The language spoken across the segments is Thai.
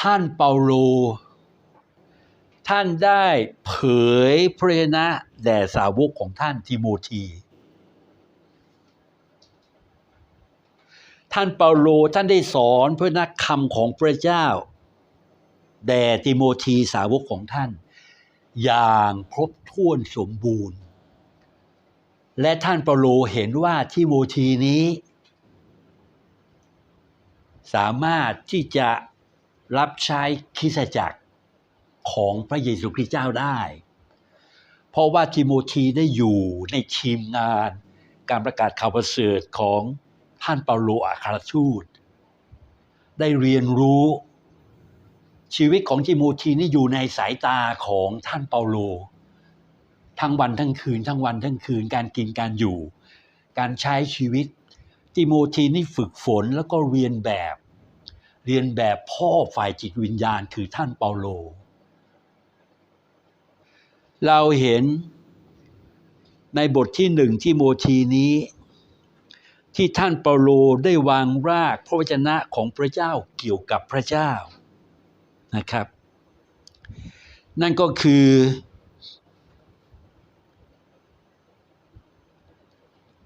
ท่านเปาโล ท่านได้เผยพระนะแด่สาวกของท่านทิโมธี ท่านเปาโลท่านได้สอนพระนักคำของพระเจ้า แด่ติโมธีสาวกของท่าน อย่างครบถ้วนสมบูรณ์ และท่านเปาโลเห็นว่าทิโมธีนี้ สามารถที่จะ รับใช้คริสตจักรของพระเยซูคริสต์เจ้าได้ เพราะว่าทิโมธีได้อยู่ในทีมงานการประกาศข่าวประเสริฐของท่านเปาโลอัคารทูต ได้เรียนรู้ชีวิตของทิโมธีนี่อยู่ในสายตาของท่านเปาโล ทั้งวันทั้งคืน ทั้งวันทั้งคืนการกินการอยู่ การใช้ชีวิต ติโมธีนี่ฝึกฝนแล้วก็เรียนแบบ เรียนแบบพ่อฝ่ายจิตวิญญาณคือท่านเปาโล เราเห็นในบทที่หนึ่งที่โมทีนี้ ที่ท่านเปาโลได้วางรากพระวจนะของพระเจ้าเกี่ยวกับพระเจ้านะครับ นั่นก็คือ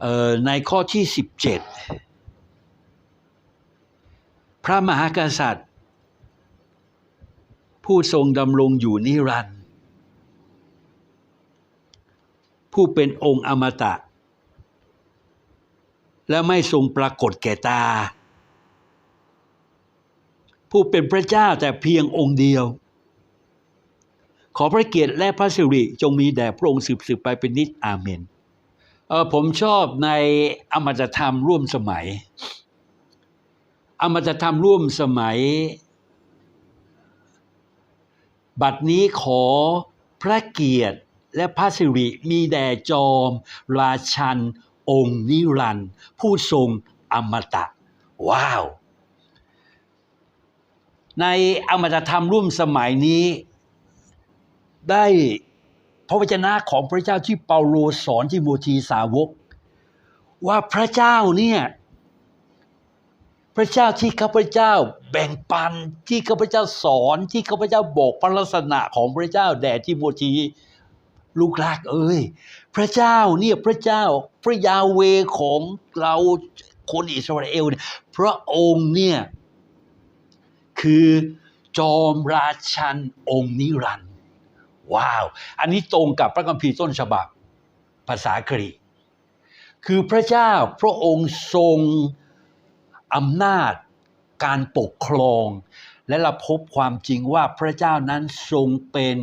เอ่อในข้อที่ 17 พระมหากษัตริย์ ผู้ทรงดำรงอยู่นิรันดร์ผู้เป็นองค์อมตะ และไม่ทรงปรากฏแก่ตา ผู้เป็นพระเจ้าแต่เพียงองค์เดียว ขอพระเกียรติและพระสิริจงมีแด่พระองค์สืบสืบไปเป็นนิจอาเมนเออผมชอบในอมตะธรรมร่วมสมัย อมตะธรรมร่วมสมัย บัดนี้ขอพระเกียรติและพระสิริมีแด่จอม ราชัน องค์นิรันดร์ผู้ทรงอมตะ ว้าว ในอมตะธรรมร่วมสมัยนี้ ได้พระวจนะของพระเจ้าที่เปาโลสอนที่โมทีสาวก ว่าพระเจ้าเนี่ย พระเจ้าที่ข้าพเจ้าแบ่งปันที่ข้าพเจ้าสอนที่ข้าพเจ้าบอกพระลักษณะของพระเจ้าแด่ที่โมทีลูกรักเอ้ย พระเจ้าเนี่ยพระเจ้าพระยาเวของเราคนอิสราเอลเนี่ยพระองค์เนี่ยคือจอมราชันองค์นิรันดร์ว้าว อันนี้ตรงกับพระคัมภีร์ต้นฉบับภาษากรีกคือพระเจ้าพระองค์ทรง อำนาจการปกครอง และเราพบความจริงว่าพระเจ้านั้นทรงเป็น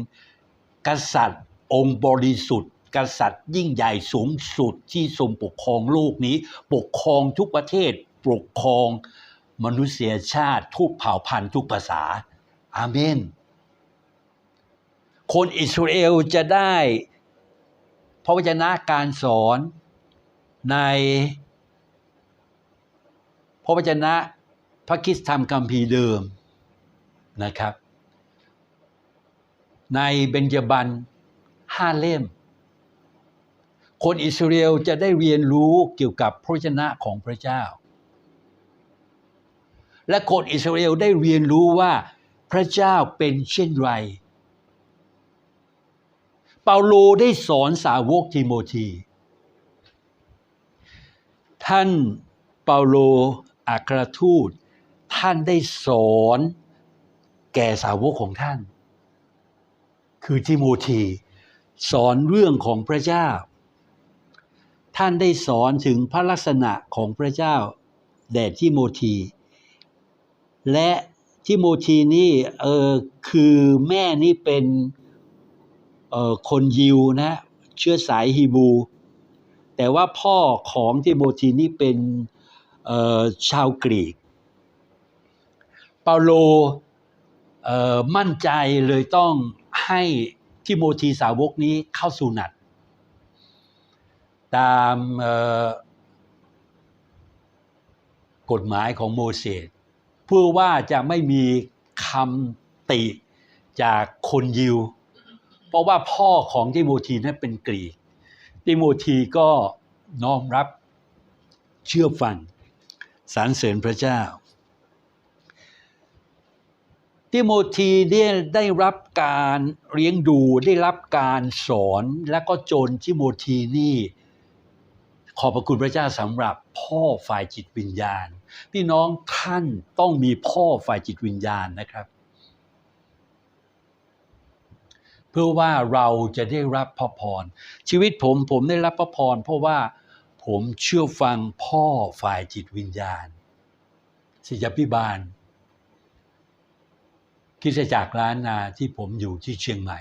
กษัตริย์องค์บริสุทธิ์ กษัตริย์ยิ่งใหญ่สูงสุดที่ทรงปกครองโลกนี้ ปกครองทุกประเทศปกครองมนุษยชาติทุกเผ่าพันธุ์ทุกภาษา อาเมน คนอิสราเอลจะได้พระวจนะการสอนใน ระวจนะพระคิสธรรมคัมภีร์เดิมนะครับ ในเบญจบันห้าเล่ม คนอิสราเอลจะได้เรียนรู้เกี่ยวกับพระวจนะของพระเจ้า และคนอิสราเอลได้เรียนรู้ว่าพระเจ้าเป็นเช่นไร เปาโลได้สอนสาวกทิโมธี ท่านเปาโล อัครทูต ท่านได้สอนแก่สาวกของท่าน คือทิโมธีสอนเรื่องของพระเจ้า ท่านได้สอนถึงพระลักษณะของพระเจ้าแด่ทิโมธี และทิโมธีนี่เออคือแม่นี่เป็นเออคนยิวนะเชื้อสายฮีบู แต่ว่าพ่อของทิโมธีนี่เป็น ชาวกรีก เปาโลมั่นใจเลยต้องให้ทิโมธีสาวกนี้เข้าสู่นัด ตามกฎหมายของโมเสสเพื่อว่าจะไม่มีคำติจากคนยิว เพราะว่าพ่อของทิโมธีนั้นเป็นกรีก ทิโมธีก็น้อมรับเชื่อฟัง สรรเสริญพระเจ้าทิโมธีเนี่ยได้รับการเลี้ยงดูได้รับการสอนและก็จนทิโมธีนี่ ขอบพระคุณพระเจ้าสำหรับพ่อฝ่ายจิตวิญญาณ พี่น้องท่านต้องมีพ่อฝ่ายจิตวิญญาณนะครับเพื่อว่าเราจะได้รับพระพรชีวิตผมผมได้รับพระพรเพราะว่า ผมเชื่อฟังพ่อฝ่ายจิตวิญญาณศิษยพิบาลคิดจากรล้านนาที่ผมอยู่ที่เชียงใหม่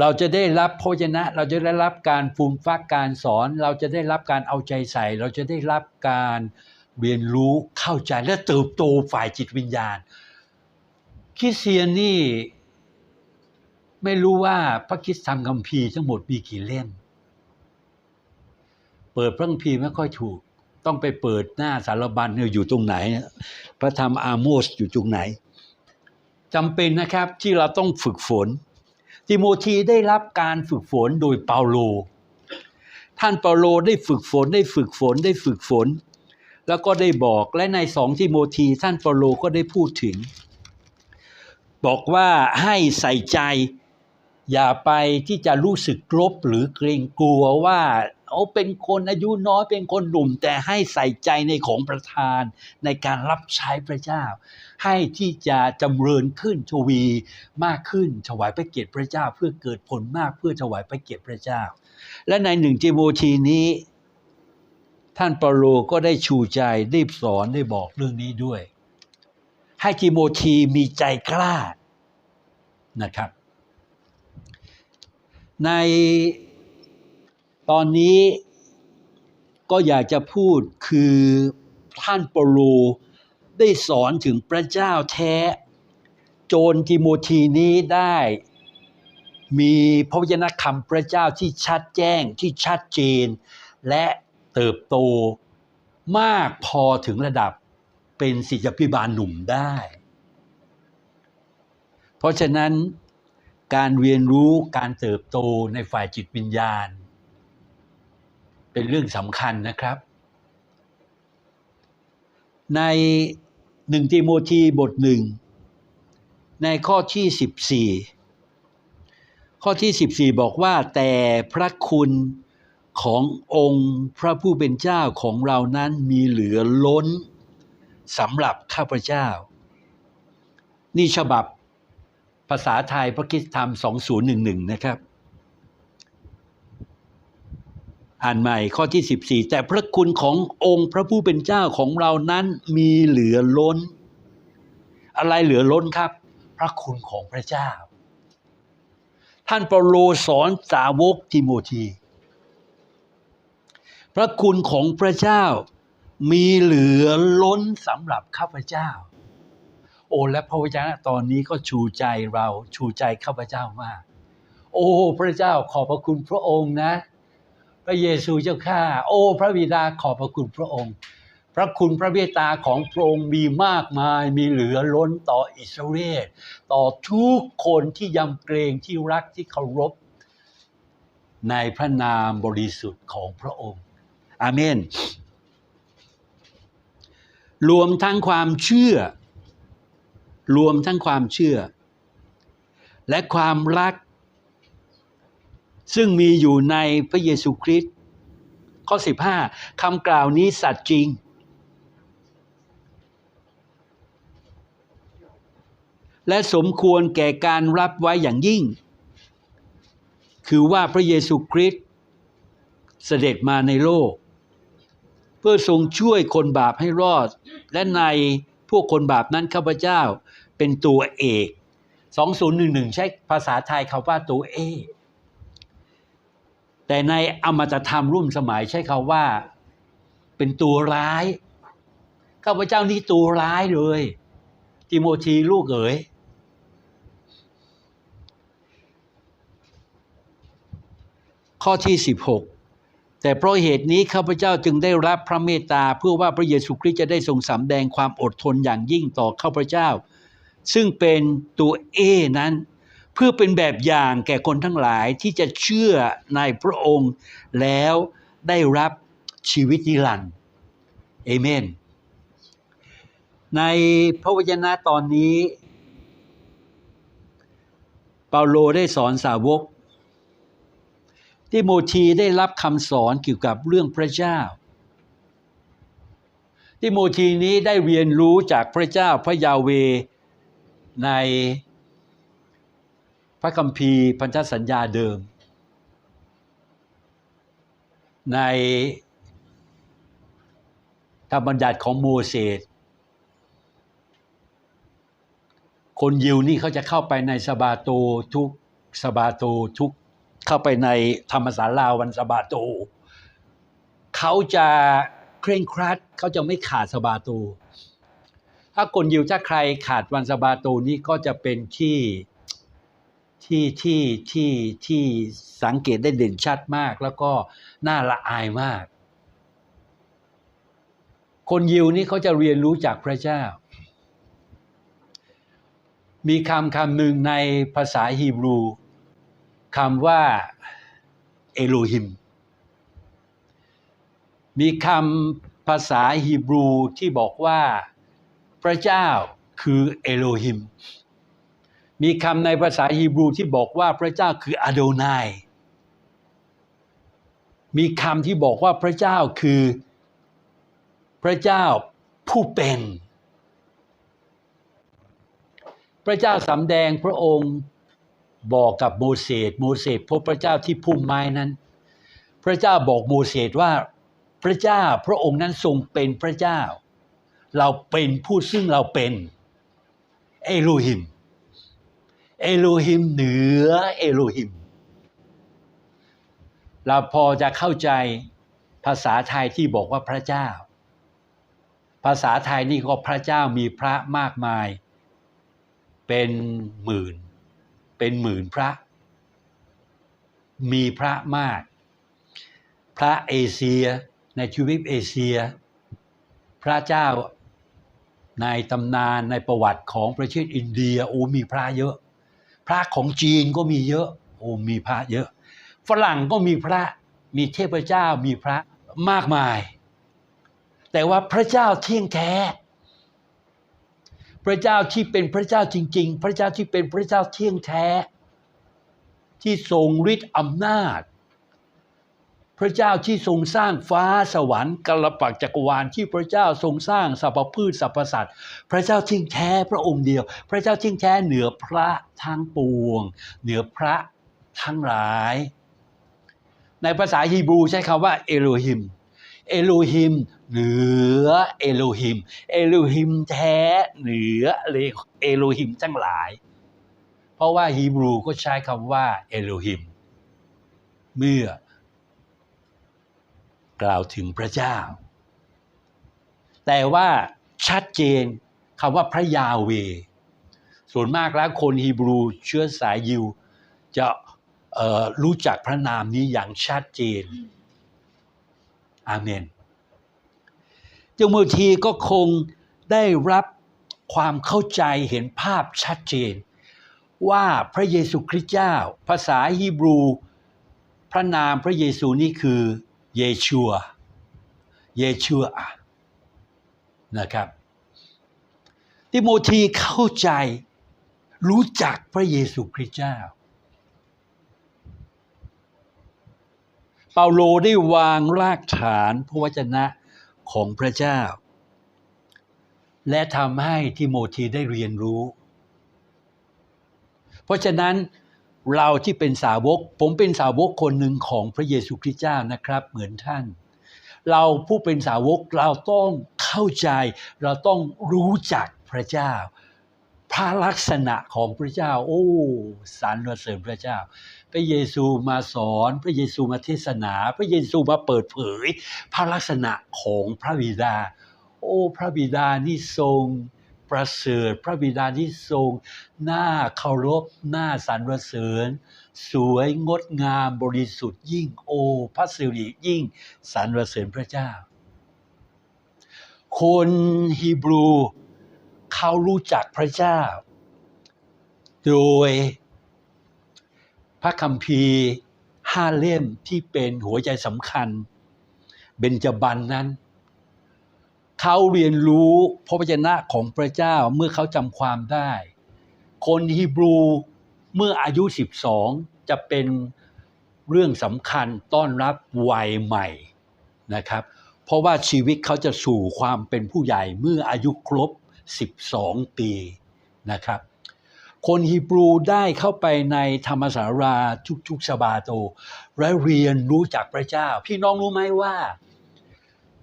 เราจะได้รับพระวจนะ เราจะได้รับการฟูมฟักการสอน เราจะได้รับการเอาใจใส่ เราจะได้รับการเรียนรู้เข้าใจและเติบโตฝ่ายจิตวิญญาณคริสเตียนนี่ ไม่รู้ว่าพระคริสตธรรมคัมภีทั้งหมดมีกี่เล่ม เปิดพระคัมภีร์ไม่ค่อยถูก ต้องไปเปิดหน้าสารบัญเนี่ยอยู่ตรงไหน พระธรรมอาโมสอยู่ตรงไหนจำเป็นนะครับที่เราต้องฝึกฝน ติโมธีได้รับการฝึกฝนโดยเปาโล ท่านเปาโลได้ฝึกฝนได้ฝึกฝนได้ฝึกฝน แล้วก็ได้บอกและในสองทิโมธีท่านเปาโลก็ได้พูดถึง บอกว่าให้ใส่ใจ อย่าไปที่จะรู้สึกกลบหรือเกรงกลัวว่าเอาเป็นคนอายุน้อยเป็นคนหนุ่ม แต่ให้ใส่ใจในของประธาน ในการรับใช้พระเจ้า ให้ที่จะจำเริญขึ้นทวีมากขึ้นถวายพระเกียรติพระเจ้า เพื่อเกิดผลมากเพื่อถวายพระเกียรติพระเจ้า และในหนึ่งจิโมทีนี้ ท่านเปาโลก็ได้ชูใจได้สอนได้บอกเรื่องนี้ด้วย ให้ทิโมธีมีใจกล้านะครับ ในตอนนี้ก็อยากจะพูดคือท่านเปาโลได้สอนถึงพระเจ้าแท้ โจรทิโมธีนี้ได้ มีพระวจนะคำพระเจ้าที่ชัดแจ้งที่ชัดเจน และเติบโตมากพอถึงระดับเป็นศิษยพิบาลหนุ่มได้ เพราะฉะนั้น การเรียนรู้การเติบโตในฝ่ายจิตวิญญาณ เป็นเรื่องสำคัญนะครับ ในหนึ่งติโมธีบทหนึ่งในข้อที่ 14 ข้อที่ 14 บอกว่าแต่พระคุณขององค์พระผู้เป็นเจ้าของเรานั้นมีเหลือล้นสำหรับข้าพเจ้า นี่ฉบับ ภาษาไทยพระคิดธรรม 2011 นะครับ อ่านใหม่ข้อที่ 14 แต่พระคุณขององค์พระผู้เป็นเจ้าของเรานั้นมีเหลือล้น อะไรเหลือล้นครับ พระคุณของพระเจ้า ท่านเปโลสอนสาวกทิโมธีพระคุณของพระเจ้ามีเหลือล้นสำหรับข้าพเจ้า โอ้และพระวจนะตอนนี้ก็ชูใจเราชูใจข้าพเจ้ามาก โอ้พระเจ้าขอบพระคุณพระองค์นะ พระเยซูเจ้าข้าโอ้พระบิดาขอบพระคุณพระองค์ พระคุณพระเมตตาของพระองค์มีมากมายมีเหลือล้นต่ออิสราเอลต่อทุกคนที่ยำเกรงที่รักที่เคารพ ในพระนามบริสุทธิ์ของพระองค์ อาเมนรวมทั้งความเชื่อ รวมทั้งความเชื่อ และความรัก ซึ่งมีอยู่ในพระเยซูคริสต์ข้อ 15คำกล่าวนี้สัตย์จริง และสมควรแก่การรับไว้อย่างยิ่ง คือว่าพระเยซูคริสต์เสด็จมาในโลก เพื่อทรงช่วยคนบาปให้รอด และในพวกคนบาปนั้นข้าพเจ้า เป็นตัวเอก2011 ใช้ภาษาไทยคาว่าตัวเอกแต่ในอมตะธรรมร่วมสมัยใช้คาว่า เป็นตัวร้ายข้าพเจ้านี่ตัวร้ายเลย ติโมธีลูกเอ๋ยข้อที่ 16 แต่เพราะเหตุนี้ข้าพเจ้าจึงได้รับพระเมตตาเพื่อว่าพระเยซูคริสต์จะได้ทรงสำแดงความอดทนอย่างยิ่งต่อข้าพเจ้า ซึ่งเป็นตัวเอนั้น เพื่อเป็นแบบอย่างแก่คนทั้งหลายที่จะเชื่อในพระองค์ แล้วได้รับชีวิตนิรันดร์เอเมน ในพระวจนะตอนนี้ เปาโลได้สอนสาวกที่โมธีได้รับคำสอนเกี่ยวกับเรื่องพระเจ้าที่โมธีนี้ได้เรียนรู้จากพระเจ้าพระยาเว ในพระคัมภีร์พันธสัญญาเดิม ในธรรมบัญญัติของโมเสสคนยิวนี่เขาจะเข้าไปในสบาโตทุกสบาโตทุกเข้าไปในธรรมศาลาวันสบาโต เขาจะเคร่งครัดเขาจะไม่ขาดสบาโต ถ้าคนยิวถ้าใครขาดวันสบาโตนี้ก็จะเป็นที่ที่ที่ที่ที่สังเกตได้เด่นชัดมาก แล้วก็น่าละอายมาก คนยิวนี่เขาจะเรียนรู้จากพระเจ้า มีคำคำหนึ่งในภาษาฮีบรูคำว่าเอโลฮิม มีคำภาษาฮีบรูที่บอกว่า พระเจ้าคือเอโลฮิม มีคำในภาษาฮีบรูที่บอกว่าพระเจ้าคืออาโดนายมีคำที่บอกว่าพระเจ้าคือพระเจ้าผู้เป็น พระเจ้าสำแดงพระองค์บอกกับโมเสสโมเสสพบพระเจ้าที่พุ่มไม้นั้น พระเจ้าบอกโมเสสว่าพระเจ้าพระองค์นั้นทรงเป็นพระเจ้า เราเป็นผู้ซึ่งเราเป็น เอโลฮิม เอโลฮิมเหนือเอโลฮิม เราพอจะเข้าใจภาษาไทยที่บอกว่าพระเจ้า ภาษาไทยนี่ก็พระเจ้ามีพระมากมาย เป็นหมื่น เป็นหมื่นพระ มีพระมาก พระเอเชียในทวีปเอเชีย พระเจ้า ในตำนานในประวัติของประเทศอินเดียโอ้มีพระเยอะ พระของจีนก็มีเยอะโอ้มีพระเยอะ ฝรั่งก็มีพระมีเทพเจ้ามีพระมากมาย แต่ว่าพระเจ้าเที่ยงแท้ พระเจ้าที่เป็นพระเจ้าจริง ๆ พระเจ้าที่เป็นพระเจ้าเที่ยงแท้ ที่ทรงฤทธิ์อำนาจ พระเจ้าที่ทรงสร้างฟ้าสวรรค์กลปักจักรวาลที่พระเจ้าทรงสร้างสรรพพืชสรรพสัตว์พระเจ้าที่ยงแท้พระองค์เดียว พระเจ้าที่ยงแท้เหนือพระทั้งปวง เหนือพระทั้งหลาย ในภาษาฮีบรูใช้คำว่าเอโลฮิมเอโลฮิมเหนือเอโลฮิมเอโลฮิมแท้เหนือเอโลฮิมทั้งหลาย เพราะว่าฮีบรูก็ใช้คำว่าเอโลฮิมเมื่อ กล่าวถึงพระเจ้า แต่ว่าชัดเจนคำว่าพระยาเว ส่วนมากแล้วคนฮีบรูเชื้อสายยิว จะรู้จักพระนามนี้อย่างชัดเจน อาเมนจงมือทีก็คงได้รับความเข้าใจเห็นภาพชัดเจน ว่าพระเยซูคริสต์เจ้า ภาษาฮีบรู พระนามพระเยซูนี่คือ เยชัว เยชัวนะครับ ติโมธีเข้าใจรู้จักพระเยซูคริสต์เจ้า เปาโลได้วางรากฐานพระวจนะของพระเจ้า และทำให้ทิโมธีได้เรียนรู้ เพราะฉะนั้น เราที่เป็นสาวก ผมเป็นสาวกคนหนึ่งของพระเยซูคริสต์เจ้านะครับ เหมือนท่าน เราผู้เป็นสาวกเราต้องเข้าใจ เราต้องรู้จักพระเจ้า พระลักษณะของพระเจ้า โอ้สรรเสริญพระเจ้า พระเยซูมาสอน พระเยซูมาเทศนา พระเยซูมาเปิดเผย พระลักษณะของพระบิดา โอ้ พระบิดานี่ทรง ประเสริฐพระบิดาที่ทรงหน่าเคารพหน่าสรรเสริญ สวยงดงามบริสุทธิ์ยิ่งโอ พระสิริยิ่งสรรเสริญพระเจ้า คนฮีบรูเขารู้จักพระเจ้า โดยพระคัมภีร์ห้าเล่มที่เป็นหัวใจสำคัญ เบญจบันนั้น เขาเรียนรู้พระวจนะของพระเจ้าเมื่อเขาจำความได้ คนฮีบรูเมื่ออายุ 12 จะเป็นเรื่องสำคัญต้อนรับวัยใหม่นะครับ เพราะว่าชีวิตเขาจะสู่ความเป็นผู้ใหญ่เมื่ออายุครบ 12 ปีนะครับ คนฮีบรูได้เข้าไปในธรรมสาราทุกๆสบาโต และเรียนรู้จากพระเจ้า พี่น้องรู้ไหมว่า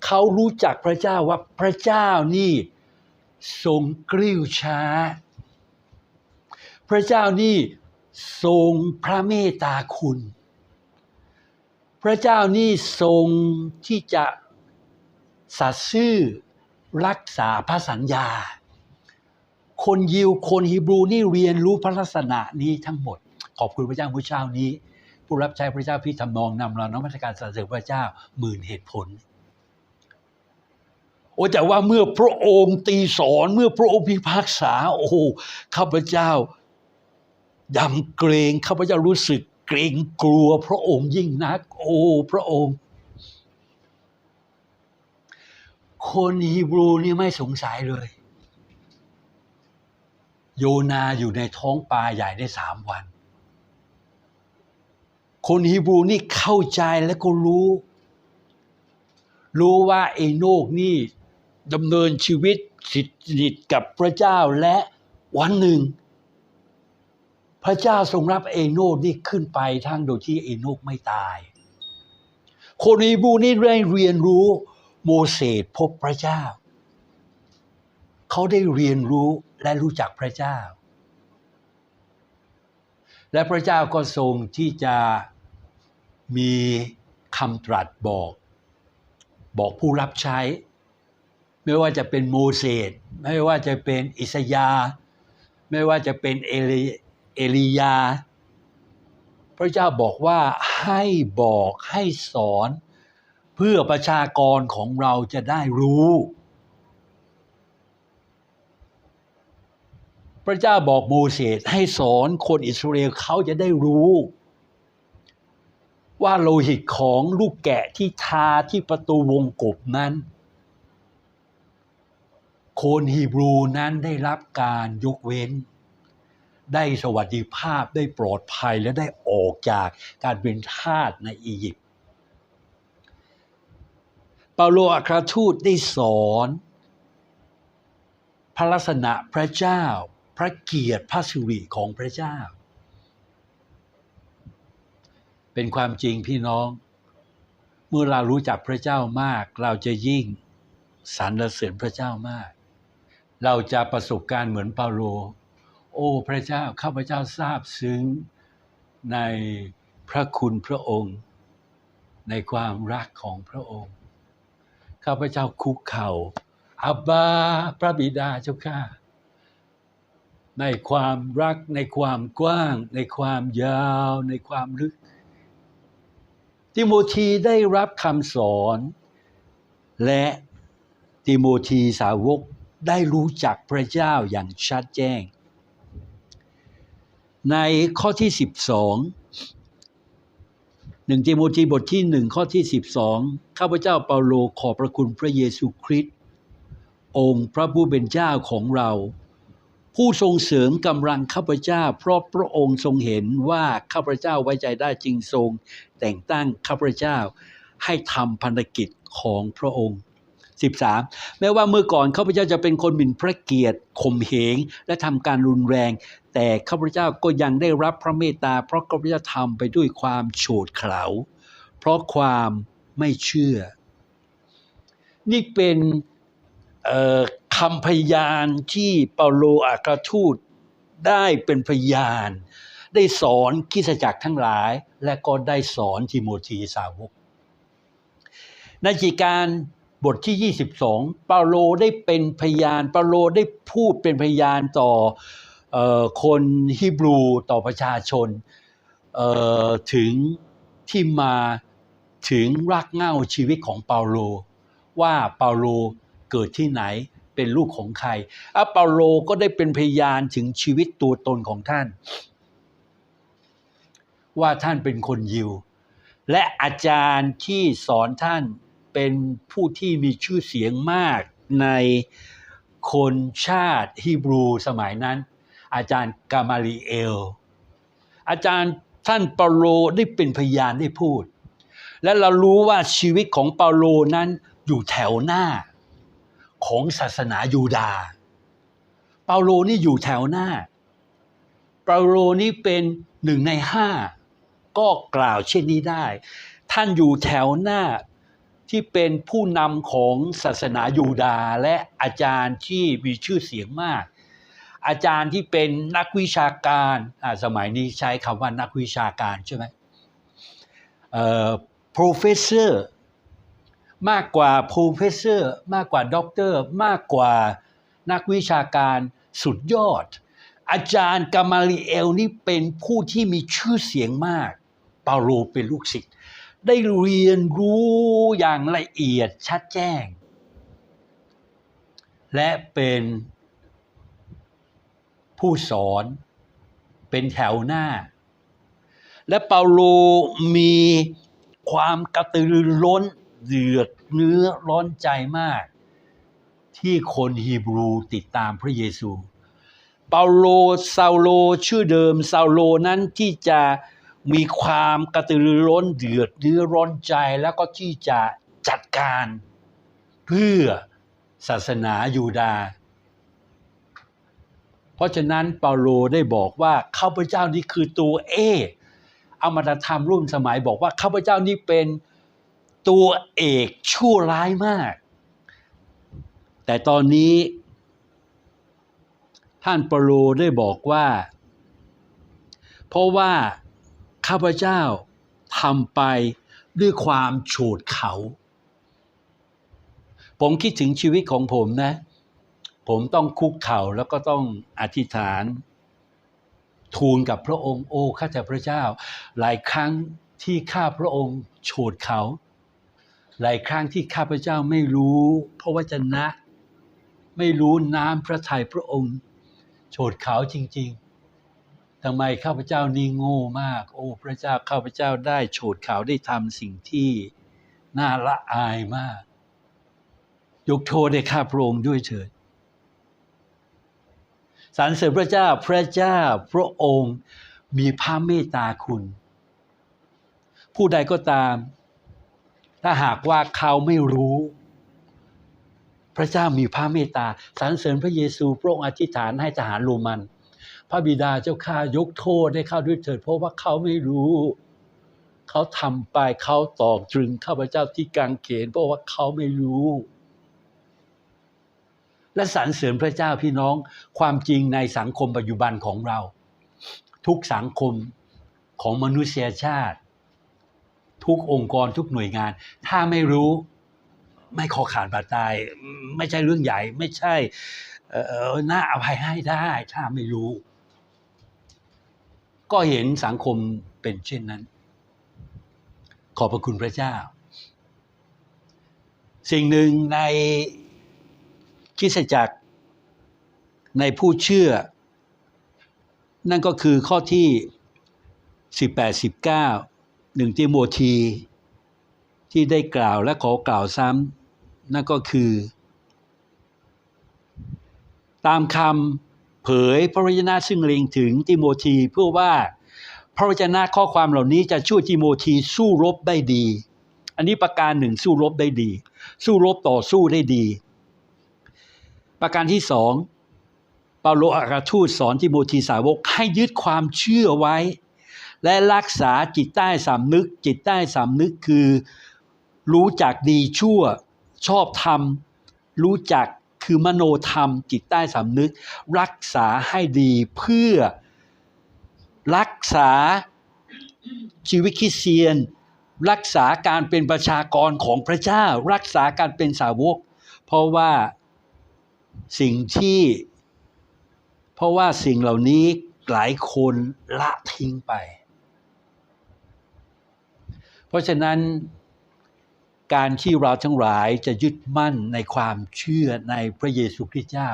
เขารู้จักพระเจ้าว่าพระเจ้านี่ทรงกริ้วช้า พระเจ้านี่ทรงพระเมตตาคุณ พระเจ้านี่ทรงที่จะสัตย์ซื่อรักษาพระสัญญา คนยิวคนฮีบรูนี่เรียนรู้พระลักษณะนี้ทั้งหมด ขอบคุณพระเจ้าผู้เช้านี้ ผู้รับใช้พระเจ้าพี่ทำนองนำเรานมัสการสรรเสริญพระเจ้าหมื่นเหตุผล โอ้แต่ว่าเมื่อพระองค์ตีสอนเมื่อพระองค์พิพากษา โอ้โหข้าพเจ้ายำเกรงข้าพเจ้ารู้สึกเกรงกลัวพระองค์ยิ่งนัก โอ้พระองค์ คนฮีบรูนี่ไม่สงสัยเลย โยนาอยู่ในท้องปลาใหญ่ได้สามวัน คนฮีบรูนี่เข้าใจและก็รู้รู้ว่าเอโนกนี่ ดำเนินชีวิตสิทธิตกับพระเจ้าและวันหนึ่ง พระเจ้าทรงรับเอโนกนี่ขึ้นไปทั้งโดยที่เอโนกไม่ตาย คนฮีบูนี่ได้เรียนรู้โมเสสพบพระเจ้า เขาได้เรียนรู้และรู้จักพระเจ้า และพระเจ้าก็ทรงที่จะมีคำตรัสบอก บอกผู้รับใช้ ไม่ว่าจะเป็นโมเสสไม่ว่าจะเป็นอิสยา ไม่ว่าจะเป็นเอลีเอลียา พระเจ้าบอกว่าให้บอกให้สอนเพื่อประชากรของเราจะได้รู้ พระเจ้าบอกโมเสสให้สอนคนอิสราเอลเขาจะได้รู้ ว่าโลหิตของลูกแกะที่ทาที่ประตูวงกบนั้น คนฮีบรูนั้นได้รับการยกเว้น ได้สวัสดิภาพได้ปลอดภัยและได้ออกจากการเป็นทาสในอียิปต์เปาโลอัครทูตได้สอนพระลักษณะพระเจ้า พระเกียรติพระสิริของพระเจ้า เป็นความจริงพี่น้อง เมื่อเรารู้จักพระเจ้ามาก เราจะยิ่งสรรเสริญพระเจ้ามาก เราจะประสบการณ์เหมือนเปาโล โอ้พระเจ้าข้าพเจ้าทราบซึ้งในพระคุณพระองค์ ในความรักของพระองค์ ข้าพเจ้าคุกเข่าอับบาพระบิดาเจ้าข้าในความรักในความกว้าง ในความยาว ในความลึก ติโมธีได้รับคำสอน และติโมธีสาวก ได้รู้จักพระเจ้าอย่างชัดแจ้ง ในข้อที่ 12หนึ่งติโมธีบทที่หนึ่งข้อที่ 12 ข้าพเจ้าเปาโลขอบพระคุณพระเยซูคริสต์องค์พระผู้เป็นเจ้าของเรา ผู้ทรงเสริมกำลังข้าพเจ้า เพราะพระองค์ทรงเห็นว่าข้าพเจ้าไว้ใจได้จริงทรง แต่งตั้งข้าพเจ้าให้ทำพันธกิจของพระองค์ 13 แม้ว่าเมื่อก่อนข้าพเจ้าจะเป็นคนหมิ่นพระเกียรติข่มเหงและทำการรุนแรง แต่ข้าพเจ้าก็ยังได้รับพระเมตตาเพราะข้าพเจ้าทำไปด้วยความโฉดเขลาเพราะความไม่เชื่อ นี่เป็นคำพยานที่เปาโลอัครทูตได้เป็นพยาน ได้สอนคิสจักรทั้งหลาย และก็ได้สอนทิโมธีสาวกในกิจการ บทที่ 22 เปาโลได้เป็นพยาน เปาโลได้พูดเป็นพยานต่ออคนฮีบรูต่อประชาชนถึงที่มาถึงรากเหง้าชีวิตของเปาโล ว่าเปาโลเกิดที่ไหนเป็นลูกของใครอะเปาโลก็ได้เป็นพยานถึงชีวิตตัวตนของท่าน ว่าท่านเป็นคนยิว และอาจารย์ที่สอนท่าน เป็นผู้ที่มีชื่อเสียงมากในคนชาติฮีบรูสมัยนั้น อาจารย์กามาลีเอล อาจารย์ท่านเปาโลได้เป็นพยานได้พูด และเรารู้ว่าชีวิตของเปาโลนั้นอยู่แถวหน้าของศาสนายูดาห์เปาโลนี่อยู่แถวหน้า เปาโลนี่เป็นหนึ่งในห้าก็กล่าวเช่นนี้ได้ ท่านอยู่แถวหน้า ที่เป็นผู้นำของศาสนายูดาห์และอาจารย์ที่มีชื่อเสียงมาก อาจารย์ที่เป็นนักวิชาการสมัยนี้ใช้คำว่านักวิชาการใช่ไหมเอ่อ professor มากกว่า professor มากกว่าด็อกเตอร์มากกว่านักวิชาการสุดยอด อาจารย์กามาลีเอลนี่เป็นผู้ที่มีชื่อเสียงมาก เปาโลเป็นลูกศิษย์ ได้เรียนรู้อย่างละเอียดชัดแจ้ง และเป็นผู้สอนเป็นแถวหน้า และเปาโลมีความกระตือรือร้นเดือดเนื้อร้อนใจมาก ที่คนฮีบรูติดตามพระเยซู เปาโลซาโลชื่อเดิมซาโลนั้นที่จะ มีความกระตือรือร้นเดือดเนื้อร้อนใจแล้วก็ที่จะจัดการ เพื่อศาสนายูดาห์เพราะฉะนั้นเปาโลได้บอกว่าข้าพเจ้านี่คือตัวเออามาธรรมรุ่นสมัยบอกว่าข้าพเจ้านี่เป็นตัวเอกชั่วร้ายมาก แต่ตอนนี้ ท่านเปาโลได้บอกว่า เพราะว่า ข้าพเจ้าทำไปด้วยความโฉดเขา ผมคิดถึงชีวิตของผมนะ ผมต้องคุกเข่าแล้วก็ต้องอธิษฐาน ทูลกับพระองค์โอ้ข้าแต่พระเจ้า หลายครั้งที่ข้าพระองค์โฉดเขา หลายครั้งที่ข้าพเจ้าไม่รู้พระวจนะ ไม่รู้น้ำพระทัยพระองค์ โฉดเขาจริง ทำไมข้าพเจ้านี่โง่มาก โอ้พระเจ้าข้าพเจ้าได้โฉดเขาวได้ทำสิ่งที่น่าละอายมาก ยกโทษให้ข้าพระองค์ด้วยเถิดสรรเสริญพระเจ้าพระเจ้าพระองค์มีพระเมตตาคุณ ผู้ใดก็ตาม ถ้าหากว่าเขาไม่รู้ พระเจ้ามีพระเมตตาสรรเสริญพระเยซูพระองค์อธิษฐานให้ทหารโรมัน พระบิดาเจ้าข้ายกโทษให้เข้าด้วยเถิดเพราะว่าเขาไม่รู้ เขาทำไปเขาตอกตรึงข้าพเจ้าที่กางเขนเพราะว่าเขาไม่รู้ และสรรเสริญพระเจ้าพี่น้องความจริงในสังคมปัจจุบันของเรา ทุกสังคมของมนุษยชาติ ทุกองค์กรทุกหน่วยงาน ถ้าไม่รู้ไม่ขอขาดบาดตาย ไม่ใช่เรื่องใหญ่ไม่ใช่เออน่าอภัยให้ได้ ถ้าไม่รู้ ก็เห็นสังคมเป็นเช่นนั้น ขอบพระคุณพระเจ้า สิ่งหนึ่งในคิสจักรในผู้เชื่อ นั่นก็คือข้อที่ 18 19หนึ่งติโมธีที่ได้กล่าวและขอกล่าวซ้ำนั่นก็คือ ตามคำ เผยพระวจนะซึ่งเล็งถึงติโมธีเพื่อว่าพระวจนะข้อความเหล่านี้จะช่วยติโมธีสู้รบได้ดี อันนี้ประการหนึ่งสู้รบได้ดี สู้รบต่อสู้ได้ดี ประการที่สองเปาโลอัครทูตสอนทิโมธีสาวกให้ยึดความเชื่อไว้ และรักษาจิตใต้สำนึก จิตใต้สำนึกคือ รู้จักดีชั่วชอบธรรม รู้จัก คือมโนธรรมจิตใต้สำนึก รักษาให้ดีเพื่อรักษาชีวิตคริสเตียน รักษาการเป็นประชากรของพระเจ้า รักษาการเป็นสาวก เพราะว่าสิ่งที่ เพราะว่าสิ่งเหล่านี้หลายคนละทิ้งไป เพราะฉะนั้น การที่เราทั้งหลายจะยึดมั่นในความเชื่อในพระเยซูคริสต์เจ้า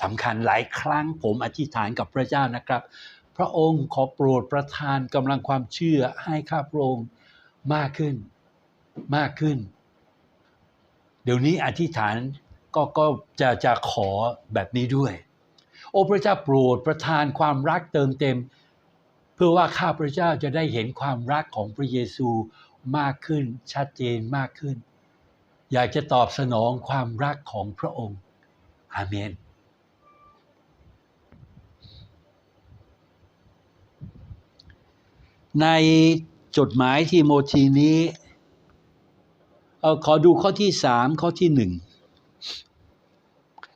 สำคัญหลายครั้งผมอธิษฐานกับพระเจ้านะครับ พระองค์ขอโปรดประทานกำลังความเชื่อให้ข้าพระองค์มากขึ้นมากขึ้น เดี๋ยวนี้อธิษฐานก็ก็จะจะขอแบบนี้ด้วย โอ้พระเจ้าโปรดประทานความรักเติมเต็ม เพื่อว่าข้าพระเจ้าจะได้เห็นความรักของพระเยซู มากขึ้น ชัดเจนมากขึ้น อยากจะตอบสนองความรักของพระองค์อาเมนในจดหมายที่โมทีนี้เออขอดูข้อที่สามข้อที่หนึ่ง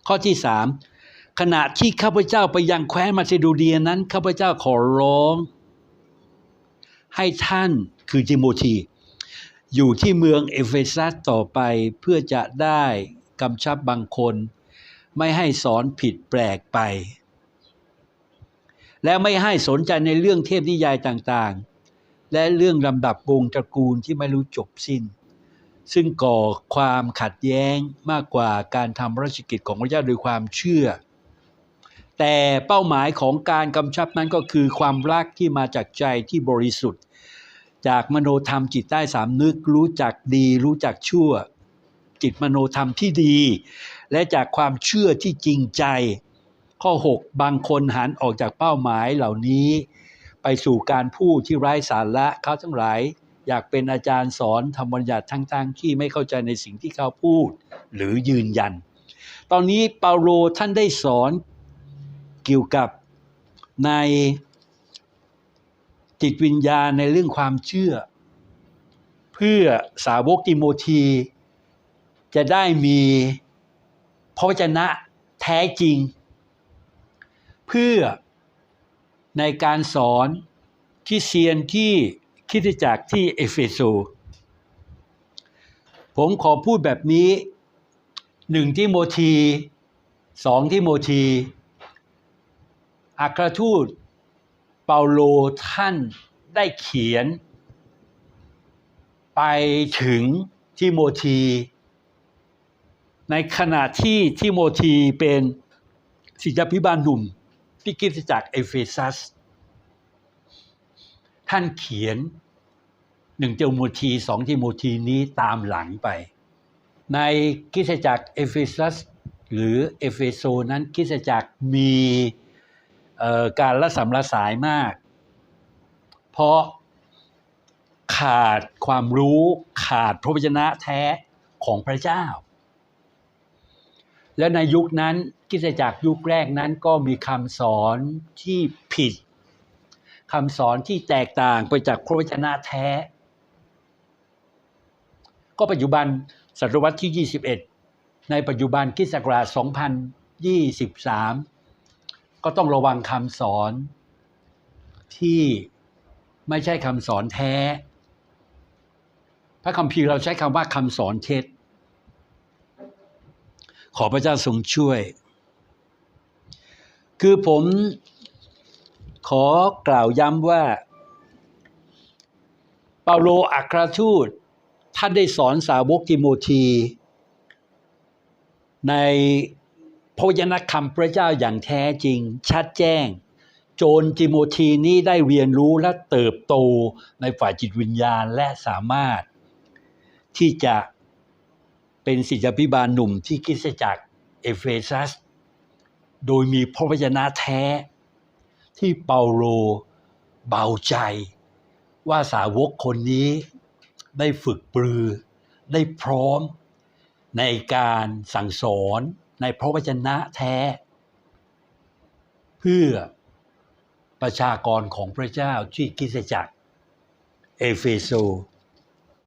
ข้อที่สามขณะที่ข้าพเจ้าไปยังแคว้นมาซิโดเนียนั้นข้าพเจ้าขอร้อง ให้ท่านคือติโมธี อยู่ที่เมืองเอเฟซัสต่อไปเพื่อจะได้กำชับบางคน ไม่ให้สอนผิดแปลกไป และไม่ให้สนใจในเรื่องเทพนิยายต่างๆ และเรื่องลำดับวงตระกูลที่ไม่รู้จบสิ้น ซึ่งก่อความขัดแย้งมากกว่าการทำราชกิจของพระเจ้าโดยความเชื่อ แต่เป้าหมายของการกำชับนั้นก็คือความรักที่มาจากใจที่บริสุทธิ์ จากมโนธรรมจิตใต้สามนึกรู้จักดี รู้จักชั่ว จิตมโนธรรมที่ดี และจากความเชื่อที่จริงใจ ข้อ 6 บางคนหันออกจากเป้าหมายเหล่านี้ ไปสู่การพูดที่ไร้สาระเขาทั้งหลายอยากเป็นอาจารย์สอนธรรมบัญญัติทั้งๆที่ไม่เข้าใจในสิ่งที่เขาพูดหรือยืนยัน ตอนนี้เปาโลท่านได้สอนเกี่ยวกับใน จิตวิญญาณในเรื่องความเชื่อ เพื่อสาวกติโมธี จะได้มีพระวจนะแท้จริง เพื่อในการสอนที่เซียนที่คิดจักที่เอเฟโซผมขอพูดแบบนี้หนึ่งที่โมธีสองที่โมธีอัครทูต เปาโลท่านได้เขียน ไปถึงทิโมธี ในขณะที่ทิโมธีเป็นศิษยพิบาลหนุ่มที่คิสจักรเอเฟซัส ท่านเขียนหนึ่งเจโมธีสองทิโมธีนี้ตามหลังไป ในคิสจักรเอเฟซัสหรือเอเฟโซนั้นคิสจักรมี การละสำละสายมาก เพราะขาดความรู้ขาดพระวจนะแท้ของพระเจ้า และในยุคนั้นคริสตจักยุคแรกนั้นก็มีคำสอนที่ผิดคำสอนที่แตกต่างไปจากพระวจนะแท้ ก็ปัจจุบันศตวรรษที่ 21 ในปัจจุบันคิสต์ศักราช2023 ก็ต้องระวังคำสอนที่ไม่ใช่คำสอนแท้ พระคัมภีร์เราใช้คำว่าคำสอนเท็จ ขอพระเจ้าทรงช่วย คือผมขอกล่าวย้ำว่า เปาโลอัครทูตท่านได้สอนสาวกติโมธีใน ระวจนะคำพระเจ้าอย่างแท้จริง ชัดแจ้ง โจนติโมธีนี้ได้เรียนรู้และเติบโตในฝ่ายจิตวิญญาณและสามารถ ที่จะเป็นศิษยพิบาลหนุ่มที่คริสจักเอเฟซัส โดยมีพระวจนะแท้ ที่เปาโลเบาใจ ว่าสาวกคนนี้ได้ฝึกปรือ ได้พร้อมในการสั่งสอน ในพระวจนะแท้ เพื่อประชากรของพระเจ้าที่กิสจักร เอเฟโซ